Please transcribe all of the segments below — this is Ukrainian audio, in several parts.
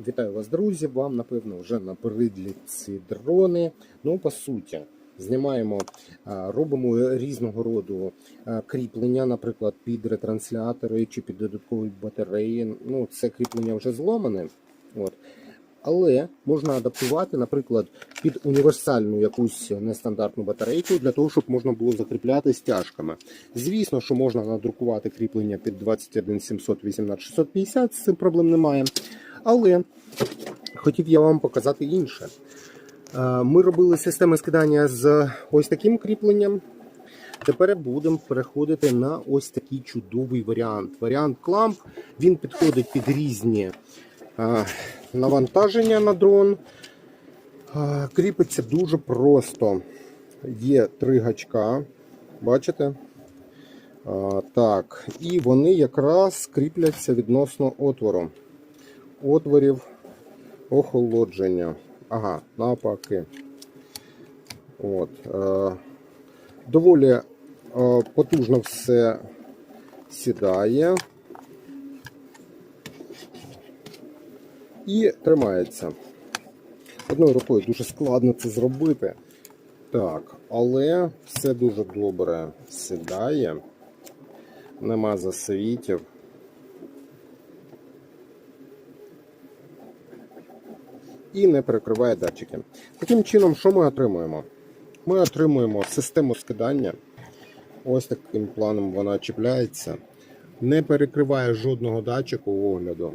Вітаю вас, друзі! Вам, напевно, вже набридли ці дрони. Ну, по суті, знімаємо, робимо різного роду кріплення, наприклад, під ретранслятори чи під додаткові батареї. Ну, це кріплення вже зломане. От. Але можна адаптувати, наприклад, під універсальну якусь нестандартну батарейку для того, щоб можна було закріпляти стяжками. Звісно, що можна надрукувати кріплення під 21700 18650, з цим проблем немає. Але хотів я вам показати інше. Е, Ми робили системи скидання з ось таким кріпленням. Тепер будемо переходити на ось такий чудовий варіант. Варіант кламп. Він підходить під різні е, навантаження на дрон. Е, Кріпиться дуже просто. Є три гачка, бачите? Так, і вони якраз кріпляться відносно отвору. Отворів охолодження. Ага, навпаки. От, е, доволі е, потужно все сідає і тримається. Одною рукою дуже складно це зробити. Так, але все дуже добре сідає. Нема засвітів. І не перекриває датчики. Таким чином, що ми отримуємо? Ми отримуємо систему скидання. Ось таким планом вона чіпляється. Не перекриває жодного датчику огляду.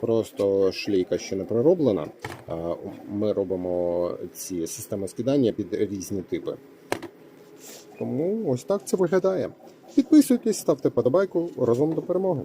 Просто шлейка ще не пророблена. Ми робимо ці системи скидання під різні типи. Тому ось так це виглядає. Підписуйтесь, ставте подобайку разом до перемоги.